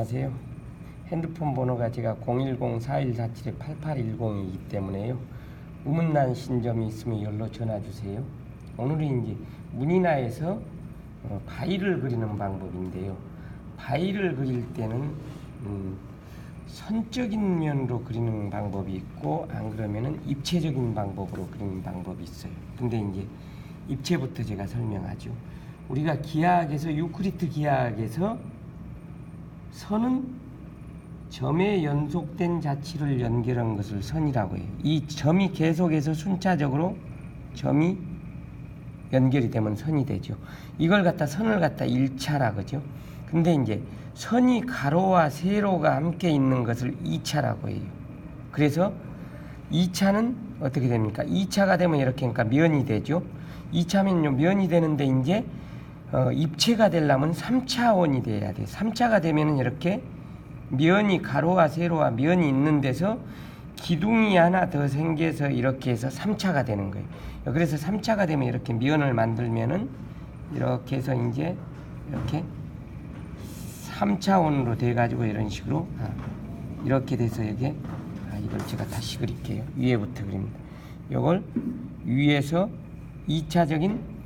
안녕하세요. 핸드폰 번호가 제가 010-4147-8810이기 때문에요. 우문난 신 점이 있으면 연로 전화 주세요. 오늘은 이제 문이나에서 어, 바위를 그리는 방법인데요. 바위를 그릴 때는 음, 선적인 면으로 그리는 방법이 있고 안 그러면은 입체적인 방법으로 그리는 방법이 있어요. 근데 이제 입체부터 제가 설명하죠. 우리가 기하학에서 유크리트 기하학에서 선은 점에 연속된 자치를 연결한 것을 선이라고 해요. 이 점이 계속해서 순차적으로 점이 연결이 되면 선이 되죠. 이걸 갖다 선을 갖다 일차라 그죠. 근데 이제 선이 가로와 세로가 함께 있는 것을 이차라고 해요. 그래서 2차는 어떻게 됩니까? 2차가 되면 이렇게 그러니까 면이 되죠. 2차면요 면이 되는데 이제 어, 입체가 되려면 3차원이 돼야 돼. 3차가 되면은 이렇게 면이 가로와 세로와 면이 있는 데서 기둥이 하나 더 생겨서 이렇게 해서 3차가 되는 거예요. 그래서 3차가 되면 이렇게 면을 만들면은 이렇게 해서 이제 이렇게 3차원으로 돼 가지고 이런 식으로 아, 이렇게 돼서 이게 아, 이걸 제가 다시 그릴게요. 위에부터 그립니다. 이걸 위에서 2차적인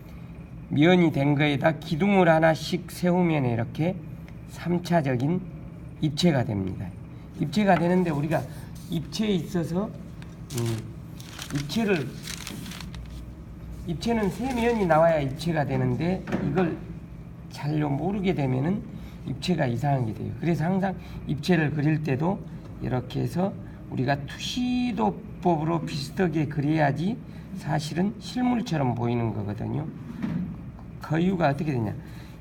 면이 된 거에다 기둥을 하나씩 세우면 이렇게 3차적인 입체가 됩니다. 입체가 되는데 우리가 입체에 있어서 음, 입체를 입체는 세 면이 나와야 입체가 되는데 이걸 잘로 모르게 되면은 입체가 이상하게 돼요. 그래서 항상 입체를 그릴 때도 이렇게 해서 우리가 투시도법으로 비슷하게 그려야지 사실은 실물처럼 보이는 거거든요. 그 이유가 어떻게 되냐?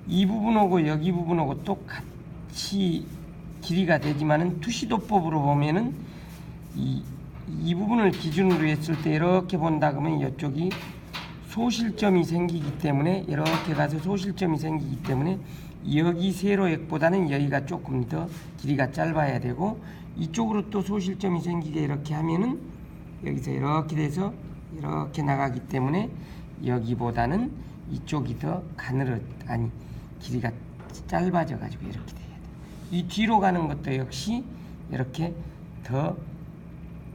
이 부분하고 여기 부분하고 똑같이 길이가 되지만은 투시도법으로 보면은 이, 이 부분을 기준으로 했을 때 이렇게 본다 그러면 이쪽이 소실점이 생기기 때문에 이렇게 가서 소실점이 생기기 때문에 여기 세로액보다는 여기가 조금 더 길이가 짧아야 되고 이쪽으로 또 소실점이 생기게 이렇게 하면은 여기서 이렇게 돼서 이렇게 나가기 때문에 여기보다는 이쪽이 더 가늘어 아니 길이가 짧아져 가지고 이렇게 돼야 돼. 이 뒤로 가는 것도 역시 이렇게 더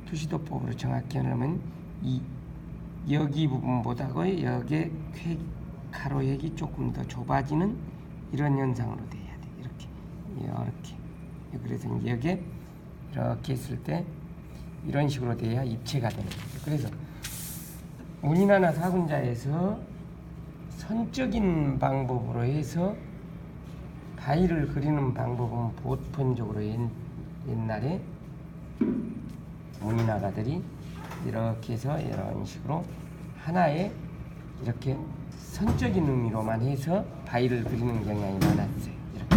투시도법으로 정확히 하려면 이 여기 부분보다 거의 여기 쾌 가로액이 조금 더 좁아지는 이런 현상으로 돼야 돼. 이렇게 이렇게 그래서 여기에 이렇게 했을 때 이런 식으로 돼야 입체가 되는 거죠. 그래서 문인하나 사군자에서 선적인 방법으로 해서 바위를 그리는 방법은 보편적으로 옛, 옛날에 문인화가들이 이렇게 해서 이런 식으로 하나의 이렇게 선적인 의미로만 해서 바위를 그리는 경향이 많았어요. 이렇게.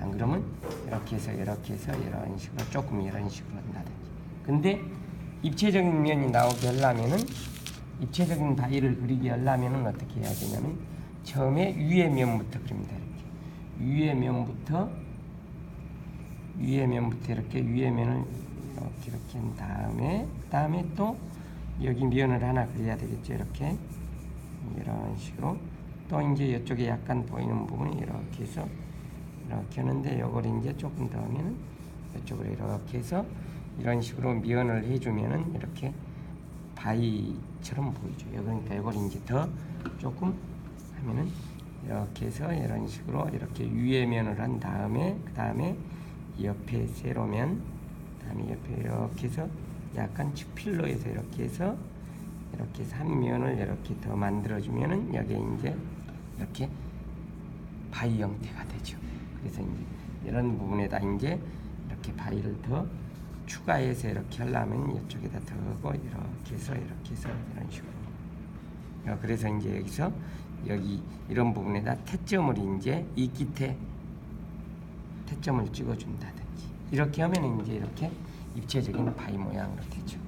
안 그러면 이렇게 해서 이렇게 해서 이런 식으로 조금 이런 식으로 한다든지. 근데 입체적인 면이 나오게 하려면은 입체적인 바위를 그리게 하려면은 어떻게 해야 되냐면 처음에 위의 면부터 그립니다. 이렇게. 위의 면부터 위의 면부터 이렇게 위의 면을 이렇게 이렇게 한 다음에 다음에 또 여기 면을 하나 그려야 되겠죠. 이렇게 이런 식으로 또 이제 이쪽에 약간 보이는 부분이 이렇게 해서 이렇게 하는데 요걸 이제 조금 더 하면은 이쪽으로 이렇게 해서 이런 식으로 미연을 해주면은 이렇게 바위처럼 보이죠. 그러니까 이걸 이제 더 조금 하면은 이렇게 해서 이런 식으로 이렇게 위에 면을 한 다음에 그 다음에 옆에 세로면 다음에 옆에 이렇게 해서 약간 이렇게 해서 이렇게 해서 한 면을 이렇게 더 만들어주면은 여기에 이제 이렇게 바위 형태가 되죠. 그래서 이제 이런 부분에다 이제 이렇게 바위를 더 추가해서 이렇게 하려면 이쪽에다 더 하고 이렇게 해서 이렇게 해서 이런 식으로. 어, 그래서 이제 여기서 여기 이런 부분에다 태점을 이제 이 끝에 태점을 찍어준다든지 이렇게 하면 이제 이렇게 입체적인 바위 모양으로 되죠.